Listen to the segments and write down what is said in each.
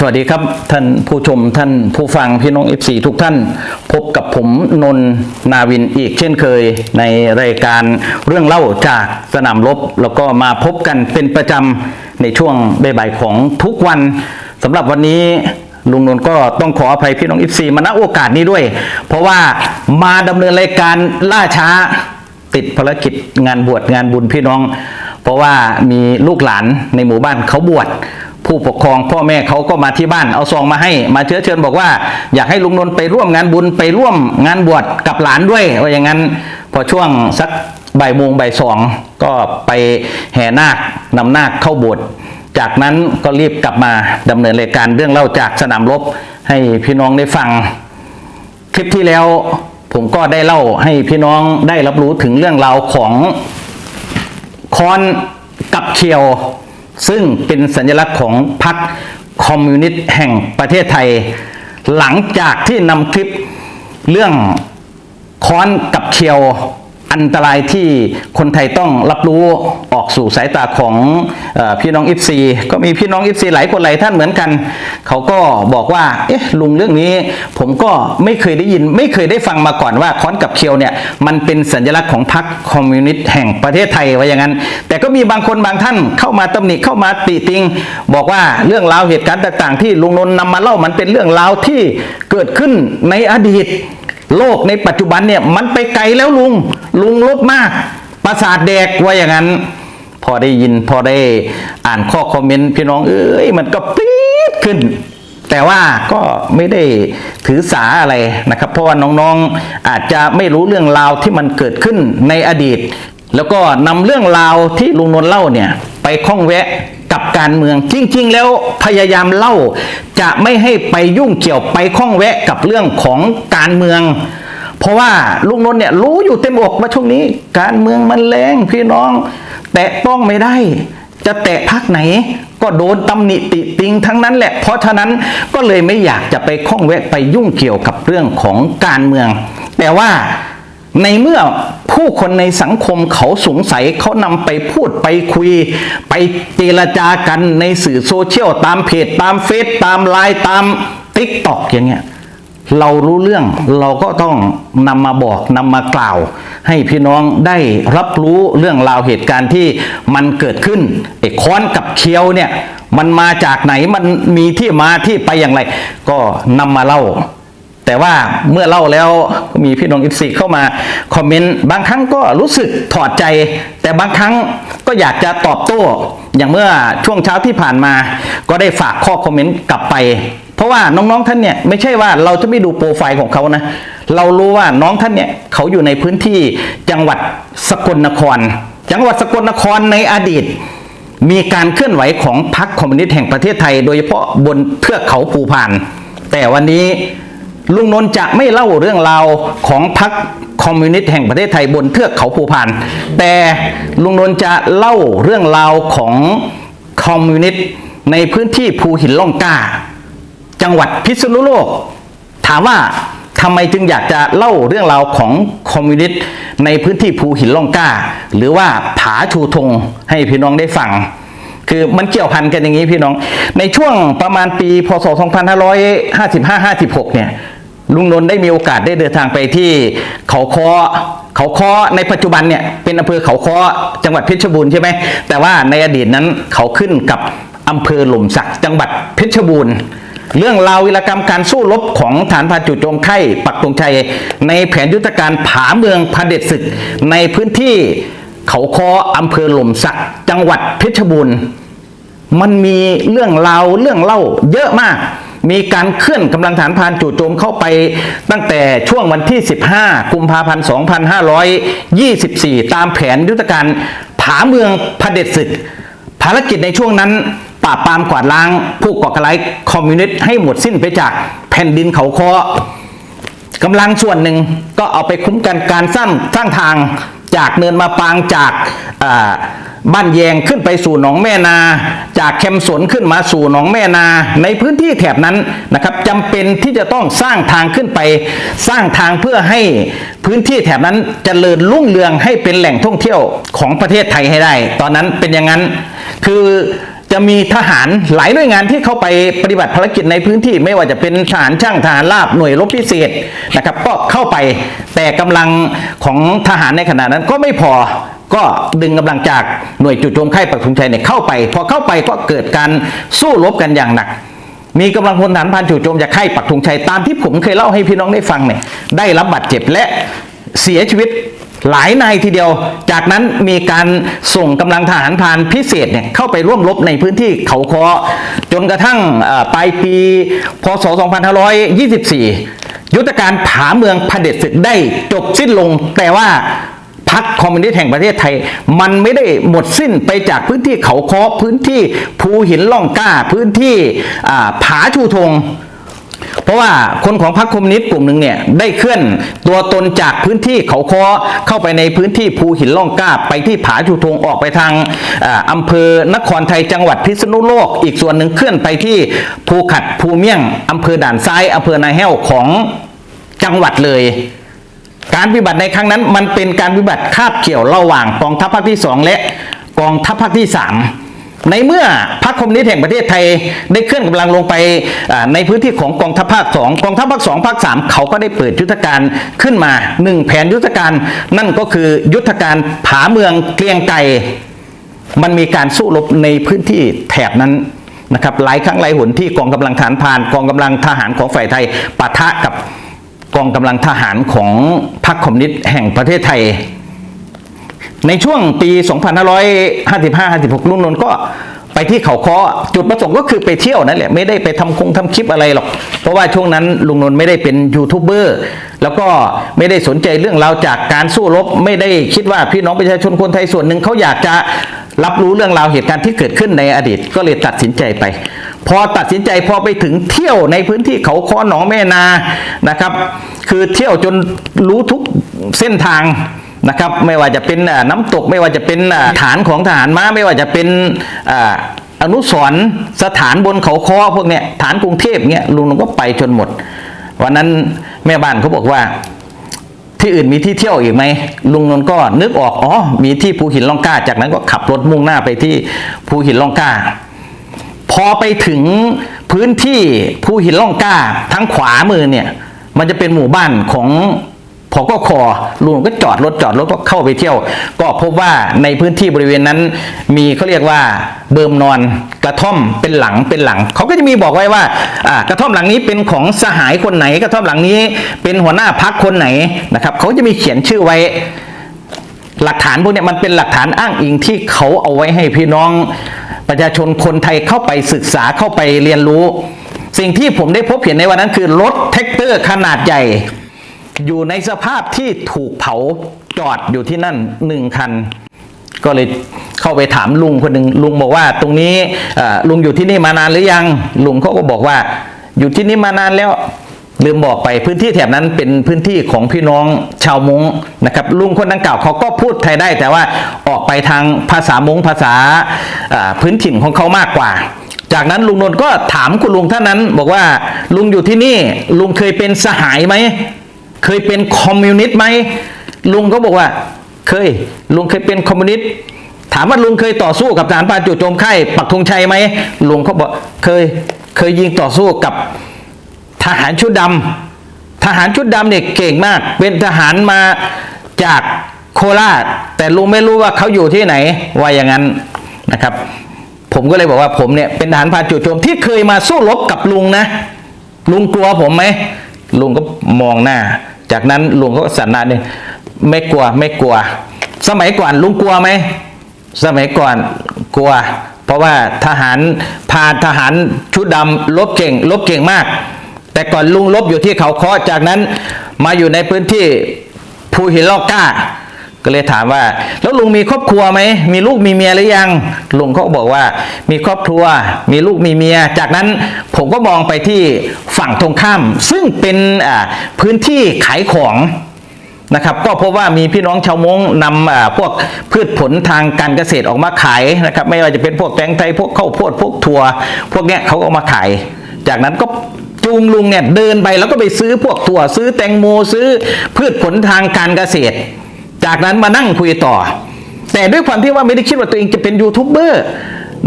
สวัสดีครับท่านผู้ชมท่านผู้ฟังพี่น้อง FC ทุกท่าน พบกับผมนนท์นาวินอีกเช่นเคยในรายการเรื่องเล่าจากสนามรบ แล้วก็มาพบกันเป็นประจำในช่วงบ่ายๆของทุกวันสำหรับวันนี้ลุงนนท์ก็ต้องขออภัยพี่น้อง FC มาณโอกาสนี้ด้วย เพราะว่ามาดำเนินรายการล่าช้าติดภารกิจงานบวชงานบุญพี่น้อง เพราะว่ามีลูกหลานในหมู่บ้านเขาบวช ผู้ปกครองพ่อแม่เขาก็มาที่บ้านเอาซองมาให้มาเชื้อเชิญบอกว่า อยากให้ลุงนนท์ไปร่วมงานบุญไปร่วมงานบวชกับหลานด้วยว่าอย่างนั้นพอช่วงสักบ่ายโมงบ่ายสองก็ไปแห่นาคนำนาคเข้าโบสถ์จากนั้นก็รีบกลับมาดำเนินรายการเรื่องเล่าจากสนามรบให้พี่น้องได้ฟัง คลิปที่แล้วผมก็ได้เล่าให้พี่น้องได้รับรู้ถึงเรื่องราวของคอนกับเคียว ซึ่งเป็นสัญลักษณ์ของพรรคคอมมิวนิสต์แห่งประเทศไทย หลังจากที่นำคลิปเรื่องค้อนกับเคียว อันตรายที่คนไทยต้องรับรู้ออกสู่สายตาของอพี่น้องอิฟซีก็มีพี่น้องอิฟซีหลายคนหลายท่านเหมือนกัน เขาก็บอกว่าเอ๊ะลุงเรื่องนี้ ผมก็ไม่เคยได้ยิน ไม่เคยได้ฟังมาก่อนว่าค้อนกับเคียวเนี่ยมันเป็นสัญลักษณ์ของพรรคคอมมิวนิสต์แห่งประเทศไทยไว่าอย่างนั้น แต่ก็มีบางคนบางท่านเข้ามาตำหนิเข้ามาติติง บอกว่าเรื่องราวเหตุการณ์ต่าง ๆ ที่ลุงนนท์นำมาเล่ามันเป็นเรื่องราวที่เกิดขึ้นในอดีต โลกในปัจจุบันเนี่ยมันไปไกลแล้วลุง ลุงลบมาก ประสาทแดกว่าอย่างนั้น พอได้ยินพอได้อ่านข้อคอมเมนต์พี่น้องเอ้ยมันก็ปี๊ดขึ้น แต่ว่าก็ไม่ได้ถือสาอะไรนะครับ เพราะว่าน้องๆอาจจะไม่รู้เรื่องราวที่มันเกิดขึ้นในอดีต แล้วก็นำเรื่องราวที่ลุงนนเล่าเนี่ยไปข้องแวะ กับการเมือง จริง ๆ แล้วพยายามเล่าจะไม่ให้ไปยุ่งเกี่ยวไปข้องแวะกับเรื่องของการเมือง เพราะว่าลุงนนท์เนี่ยรู้อยู่เต็มอกว่าช่วงนี้ การเมืองมันแรงพี่น้อง แตะต้องไม่ได้ จะแตะพักไหนก็โดนตำหนิติติงทั้งนั้นแหละ เพราะฉะนั้นก็เลยไม่อยากจะไปข้องแวะไปยุ่งเกี่ยวกับเรื่องของการเมือง แต่ว่า ในเมื่อผู้คนในสังคมเขาสงสัยเขานำไปพูดไปคุย ไปเจรจากันในสื่อโซเชียลตามเพจตามเฟซตามไลน์ตามติ๊กต็อกอย่างเงี้ยเรารู้เรื่องเราก็ต้องนำมาบอกนำมากล่าว ให้พี่น้องได้รับรู้เรื่องราวเหตุการณ์ที่มันเกิดขึ้นไอ้ค้อนกับเคียวเนี่ย มันมาจากไหนมันมีที่มาที่ไปอย่างไร ก็นำมาเล่า แต่ว่าเมื่อเล่าแล้วก็มีพี่น้องอิฟซีเข้ามาคอมเมนต์บางครั้งก็รู้สึกถอดใจ แต่บางครั้งก็อยากจะตอบโต้อย่างเมื่อช่วงเช้าที่ผ่านมา ก็ได้ฝากข้อคอมเมนต์กลับไป เพราะว่าน้องๆท่านเนี่ยไม่ใช่ว่าเราจะไม่ดูโปรไฟล์ของเขานะ เรารู้ว่าน้องท่านเนี่ยเขาอยู่ในพื้นที่จังหวัดสกลนคร จังหวัดสกลนครในอดีตมีการเคลื่อนไหวของพรรคคอมมิวนิสต์แห่งประเทศไทย โดยเฉพาะบนเทือกเขาภูพาน แต่วันนี้ ลุงนนท์จะไม่เล่าเรื่องราวของพรรคคอมมิวนิสต์แห่งประเทศไทยบนเทือกเขาภูพานแต่ลุงนนท์จะเล่าเรื่องราวของคอมมิวนิสต์ในพื้นที่ภูหินล่องกล้า จังหวัดพิษณุโลก ถามว่าทำไมจึงอยากจะเล่าเรื่องราวของคอมมิวนิสต์ในพื้นที่ภูหินล่องกล้า หรือว่าผาชูธงให้พี่น้องได้ฟัง คือมันเกี่ยวพันกันอย่างนี้พี่น้อง ในช่วงประมาณปีพศ 2555-56 เนี่ย ลุงนนท์ได้มีโอกาสได้เดินทางไปที่เขาคอเขาคอในปัจจุบันเนี่ยเป็นอำเภอเขาคอจังหวัดเพชรบูรณ์ใช่ไหมแต่ว่าในอดีตนั้นเขาขึ้นกับอำเภอหล่มสักจังหวัดเพชรบูรณ์เรื่องราววิรกรรมการสู้รบของฐานพานจุโจมไข่ปักตงชัย ในแผนยุทธการผาเมืองพเด็จศึก ในพื้นที่เขาคออำเภอหล่มสักจังหวัดเพชรบูรณ์มันมีเรื่องราวเรื่องเล่าเยอะมาก มีการเคลื่อนกำลังฐานพานจู่โจมเข้าไปตั้งแต่ช่วงวันที่ 15 กุมภาพันธ์ 2524 ตามแผนยุทธการผาเมืองพเด็จศึก ภารกิจในช่วงนั้นปราบปรามกวาดล้างผู้ก่อการร้ายคอมมิวนิสต์ให้หมดสิ้นไปจากแผ่นดินเขาคอ กำลังส่วนหนึ่งก็เอาไปคุ้มกันการสร้างสร้างทางจากเนินมาปางจากบ้านแยงขึ้นไปสู่หนองแม่นา จากแคมสนขึ้นมาสู่หนองแม่นา ในพื้นที่แถบนั้นนะครับจำเป็นที่จะต้องสร้างทางขึ้นไป สร้างทางเพื่อให้พื้นที่แถบนั้นเจริญรุ่งเรืองให้เป็นแหล่งท่องเที่ยวของประเทศไทยให้ได้ ตอนนั้นเป็นอย่างนั้นคือ จะมีทหารหลายหน่วยงานที่เข้าไปปฏิบัติภารกิจในพื้นที่ ไม่ว่าจะเป็นทหารช่างทหารราบหน่วยรบพิเศษนะครับ ก็เข้าไปแต่กำลังของทหารในขณะนั้นก็ไม่พอก็ดึงกำลังจากหน่วยจู่โจมค่ายปักธงชัยเนี่ยเข้าไป พอเข้าไปก็เกิดการสู้รบกันอย่างหนัก มีกำลังพลฐานพันจู่โจมจากค่ายปักธงชัยตามที่ผมเคยเล่าให้พี่น้องได้ฟังเนี่ยได้รับบาดเจ็บและเสียชีวิต หลายนายทีเดียว จากนั้นมีการส่งกำลังทหารพรานพิเศษเนี่ยเข้าไปร่วมรบในพื้นที่เขาคอจนกระทั่งปลายปี พศ 2524 ยุทธการผาเมืองเผด็จศึกได้จบสิ้นลง แต่ว่าพรรคคอมมิวนิสต์แห่งประเทศไทย มันไม่ได้หมดสิ้นไปจากพื้นที่เขาคอพื้นที่ภูหินล่องกล้าพื้นที่ผาชูธง เพราะว่าคนของพรรคคอมมิวนิสต์กลุ่มหนึ่งเนี่ยได้เคลื่อนตัวตนจากพื้นที่เขาคอเข้าไปในพื้นที่ภูหินล่องกล้าไปที่ผาชูธงออกไปทางอ่าอำเภอนครไทยจังหวัดพิษณุโลก อีกส่วนหนึ่งเคลื่อนไปที่ภูขัดภูเมี่ยงอำเภอด่านซ้ายอำเภอนาแห้วของจังหวัดเลย การปฏิบัติในครั้งนั้นมันเป็นการปฏิบัติคาบเกี่ยวระหว่างกองทัพภาคที่ 2 และกองทัพภาคที่ 3 ในเมื่อพรรคคอมมิวนิสต์แห่งประเทศไทยได้เคลื่อนกำลังลงไปในพื้นที่ของกองทัพภาค2กองทัพภาค2ภาค3เขาก็ได้เปิดยุทธการขึ้นมาหนึ่งแผนยุทธการนั่นก็คือยุทธการผาเมืองเกลียงไก่มันมีการสู้รบในพื้นที่แถบนั้นนะครับหลายครั้งหลายหนที่กองกำลังฐานพานกองกำลังทหารของฝ่ายไทยปะทะกับกองกำลังทหารของพรรคคอมมิวนิสต์แห่งประเทศไทย ในช่วงปี 2555-56ลุงนนท์ก็ไปที่เขาคอจุดประสงค์ก็คือไปเที่ยวนั่นแหละไม่ได้ไปทำคงทำคลิปอะไรหรอก เพราะว่าช่วงนั้นลุงนนท์ไม่ได้เป็นยูทูบเบอร์แล้วก็ไม่ได้สนใจเรื่องราวจากการสู้รบ ไม่ได้คิดว่าพี่น้องประชาชนคนไทยส่วนหนึ่งเขาอยากจะรับรู้เรื่องราวเหตุการณ์ที่เกิดขึ้นในอดีตก็เลยตัดสินใจไป พอตัดสินใจพอไปถึงเที่ยวในพื้นที่เขาคอหนองแม่นานะครับ คือเที่ยวจนรู้ทุกเส้นทาง นะครับไม่ว่าจะเป็นน้ำตกไม่ว่าจะเป็นฐานของทหารม้าไม่ว่าจะเป็นอนุสรณ์สถานบนเขาคอพวกเนี้ยฐานกรุงเทพเนี้ยลุงนนท์ก็ไปจนหมด วันนั้นแม่บ้านเขาบอกว่า ที่อื่นมีที่เที่ยวอีกไหมลุงนนก็นึกออกอ๋อมีที่ภูหินล่องกล้า จากนั้นก็ขับรถมุ่งหน้าไปที่ภูหินล่องกล้า พอไปถึงพื้นที่ภูหินล่องกล้าทั้งขวามือเนี่ยมันจะเป็นหมู่บ้านของ พอก็คอลุงก็จอดรถจอดรถก็เข้าไปเที่ยว ก็พบว่าในพื้นที่บริเวณนั้น มีเขาเรียกว่าเบิมนอนกระท่อมเป็นหลังเป็นหลัง เขาก็จะมีบอกไว้ว่า กระท่อมหลังนี้เป็นของสหายคนไหน กระท่อมหลังนี้เป็นหัวหน้าพักคนไหนนะครับ เขาจะมีเขียนชื่อไว้ หลักฐานพวกนี้มันเป็นหลักฐานอ้างอิงที่เขาเอาไว้ให้พี่น้องประชาชนคนไทยเข้าไปศึกษาเข้าไปเรียนรู้ สิ่งที่ผมได้พบเห็นในวันนั้นคือรถแท็กเตอร์ขนาดใหญ่ อยู่ในสภาพที่ถูกเผาจอดอยู่ที่นั่นหนึ่งคัน ก็เลยเข้าไปถามลุงคนหนึ่งลุงบอกว่า ตรงนี้ลุงอยู่ที่นี่มานานหรือยัง ลุงเขาก็บอกว่า อยู่ที่นี่มานานแล้วลืมบอกไปพื้นที่แถบนั้นเป็นพื้นที่ของพี่น้องชาวมงนะครับลุงคนดังกล่าวเขาก็พูดไทยได้ แต่ว่าออกไปทางภาษามงภาษาพื้นถิ่นของเขามากกว่า จากนั้นลุงนนท์ก็ถามคุณลุงท่านนั้น บอกว่าลุงอยู่ที่นี่ลุงเคยเป็นสหายไหม เคยเป็นคอมมิวนิสต์ไหมลุงก็บอกว่า เคย ลุงเคยเป็นคอมมิวนิสต์ถามว่าลุงเคยต่อสู้กับทหารพรานจู่โจมค่ปักธงชัยไหมลุงเขาบอกเคยเคยยิงต่อสู้กับทหารชุดดำทหารชุดดำเนี่ยเก่งมาก เป็นทหารมาจากโคราช แต่ลุงไม่รู้ว่าเขาอยู่ที่ไหนว่าอย่างนั้นนะครับ ผมก็เลยบอกว่าผมเนี่ยเป็นทหารพานจู่โจมที่เคยมาสู้รบกับลุงนะ ลุงกลัวผมไหม ลุงก็มองหน้า จากนั้นลุงก็สันนาเนี่ยไม่กลัวไม่กลัว สมัยก่อนลุงกลัวไหมสมัยก่อนกลัว เพราะว่าทหารพาทหารชุดดำลบเก่งลบเก่งมาก แต่ก่อนลุงลบอยู่ที่เขาเคาะจากนั้นมาอยู่ในพื้นที่ภูหินลอกก้า ก็เลยถามว่า แล้วลุงมีครอบครัวไหมมีลูกมีเมียหรือยัง ลุงเขาบอกว่า มีครอบครัว มีลูกมีเมีย จากนั้นผมก็มองไปที่ฝั่งตรงข้าม ซึ่งเป็นพื้นที่ขายของนะครับก็พบว่ามีพี่น้องชาวมงนำพวกพืชผลทางการเกษตรออกมาขายนะครับไม่ว่าจะเป็นพวกแตงไทยพวกข้าวโพดพวกถั่ว พวกเนี้ยเขาก็เอามาขาย จากนั้นก็จูงลุงเนี่ยเดินไปแล้วก็ไปซื้อพวกถั่วซื้อแตงโมซื้อพืชผลทางการเกษตร จากนั้นมานั่งคุยต่อ แต่ด้วยความที่ว่าไม่ได้คิดว่าตัวเองจะเป็นยูทูบเบอร์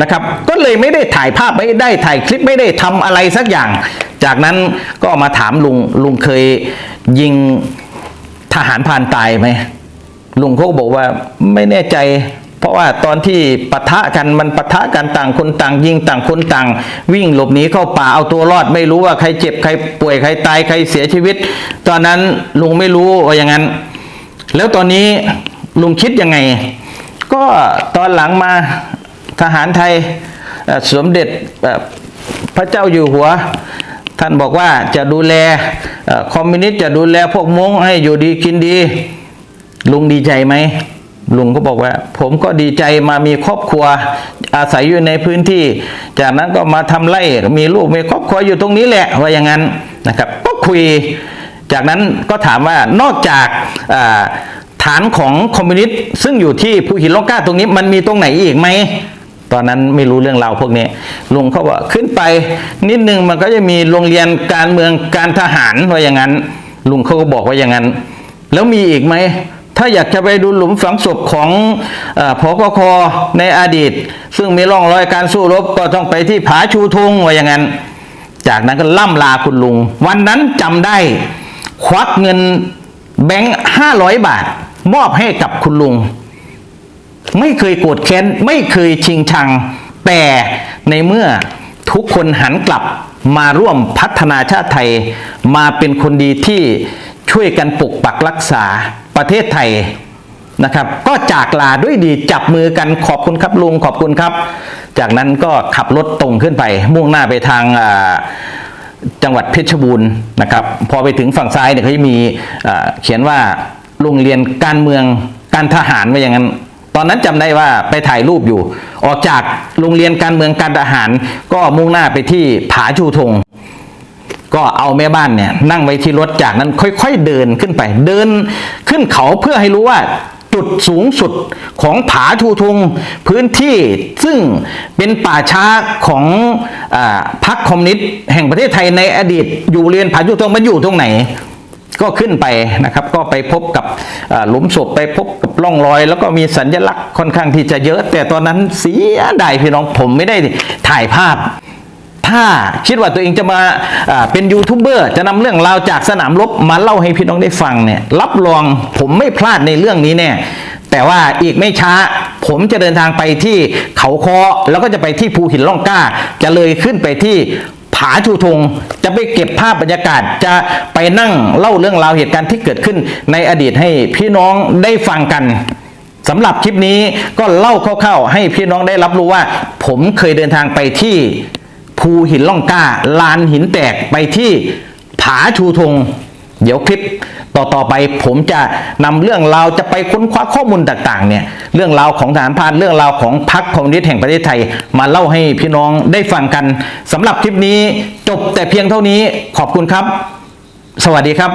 นะครับก็เลยไม่ได้ถ่ายภาพไม่ได้ถ่ายคลิปไม่ได้ทำอะไรสักอย่าง จากนั้นก็มาถามลุงลุงเคยยิงทหารพรานตายไหมลุงเขาก็บอกว่าไม่แน่ใจ เพราะว่าตอนที่ปะทะกันมันปะทะกันต่างคนต่าง ยิงต่างคนต่าง วิ่งหลบหนีเข้าป่าเอาตัวรอด ไม่รู้ว่าใครเจ็บใครป่วยใครตายใครเสียชีวิต ตอนนั้นลุงไม่รู้ว่าอย่างนั้น แล้วตอนนี้ลุงคิดยังไง ก็ตอนหลังมาทหารไทยสมเด็จพระเจ้าอยู่หัว ท่านบอกว่าจะดูแลอคอมมิวนิสต์จะดูแลพวกม้งให้อยู่ดีกินดี ลุงดีใจไหมลุงก็บอกว่า ผมก็ดีใจมามีครอบครัว อาศัยอยู่ในพื้นที่ จากนั้นก็มาทำไร่มีลูกมีครอบครัวอยู่ตรงนี้แหละว่าอย่างนั้นนะครับ ก็คุย จากนั้นก็ถามว่านอกจากฐานของคอมมิวนิสต์ซึ่งอยู่ที่ภูหินล่องกล้าตรงนี้มันมีตรงไหนอีกไหมตอนนั้นไม่รู้เรื่องราวพวกนี้ลุงเขาบอกขึ้นไปนิดนึงมันก็จะมีโรงเรียนการเมืองการทหารว่าอย่างนั้น ลุงเขาก็บอกว่าอย่างนั้น แล้วมีอีกไหมถ้าอยากจะไปดูหลุมฝังศพของเออพกคในอดีต ซึ่งมีร่องรอยการสู้รบก็ต้องไปที่ผาชูธงว่าอย่างนั้น จากนั้นก็ล่ำลาคุณลุง วันนั้นจำได้ ควักเงินแบงค์ห้าร้อยบาท มอบให้กับคุณลุง ไม่เคยโกรธแค้น ไม่เคยชิงชัง แต่ในเมื่อทุกคนหันกลับมาร่วมพัฒนาชาติไทย มาเป็นคนดีที่ช่วยกันปกปักรักษาประเทศไทยนะครับ ก็จากลาด้วยดีจับมือกันขอบคุณครับลุงขอบคุณครับ จากนั้นก็ขับรถตรงขึ้นไป มุ่งหน้าไปทางอ่า จังหวัดเพชรบูรณ์นะครับ พอไปถึงฝั่งซ้ายเนี่ยเขาจะมีเขียนว่าโรงเรียนการเมืองการทหารไว้อย่างนั้น ตอนนั้นจำได้ว่าไปถ่ายรูปอยู่ ออกจากโรงเรียนการเมืองการทหาร ก็มุ่งหน้าไปที่ผาชูธงก็เอาแม่บ้านเนี่ยนั่งไว้ที่รถจากนั้นค่อย ๆ เดินขึ้นไป เดินขึ้นเขาเพื่อให้รู้ว่า จุดสูงสุดของผาชูธงพื้นที่ซึ่งเป็นป่าช้าของอพรรคคอมมิวนิสต์แห่งประเทศไทยในอดีต อยู่เรียนผาชูธงมันอยู่ตรงไหน ก็ขึ้นไปนะครับ ก็ไปพบกับหลุมศพไปพบกับร่องรอย แล้วก็มีสัญลักษณ์ค่อนข้างที่จะเยอะ แต่ตอนนั้นเสียดายพี่น้องผมไม่ได้ถ่ายภาพ ถ้าคิดว่าตัวเองจะมาเป็นยูทูบเบอร์จะนำเรื่องราวจากสนามรบมาเล่าให้พี่น้องได้ฟังเนี่ยรับรองผมไม่พลาดในเรื่องนี้แน่แต่ว่าอีกไม่ช้าผมจะเดินทางไปที่เขาคอแล้วก็จะไปที่ภูหินล่องกล้า จะเลยขึ้นไปที่ผาชูธงจะไปเก็บภาพบรรยากาศจะไปนั่งเล่าเรื่องราวเหตุการณ์ที่เกิดขึ้นในอดีตให้พี่น้องได้ฟังกันสำหรับคลิปนี้ก็เล่าคร่าวๆให้พี่น้องได้รับรู้ว่า ผมเคยเดินทางไปที่ ภูหินล่องกล้า ลานหินแตกไปที่ผาชูธง เดี๋ยวคลิปต่อต่อไปผมจะนำเรื่องราวจะไปค้นคว้าข้อมูลต่างๆเนี่ยเรื่องราวของฐานพานเรื่องราวของพรรคคอมมิวนิสต์แห่งประเทศไทย มาเล่าให้พี่น้องได้ฟังกันสำหรับคลิปนี้จบแต่เพียงเท่านี้ขอบคุณครับ สวัสดีครับ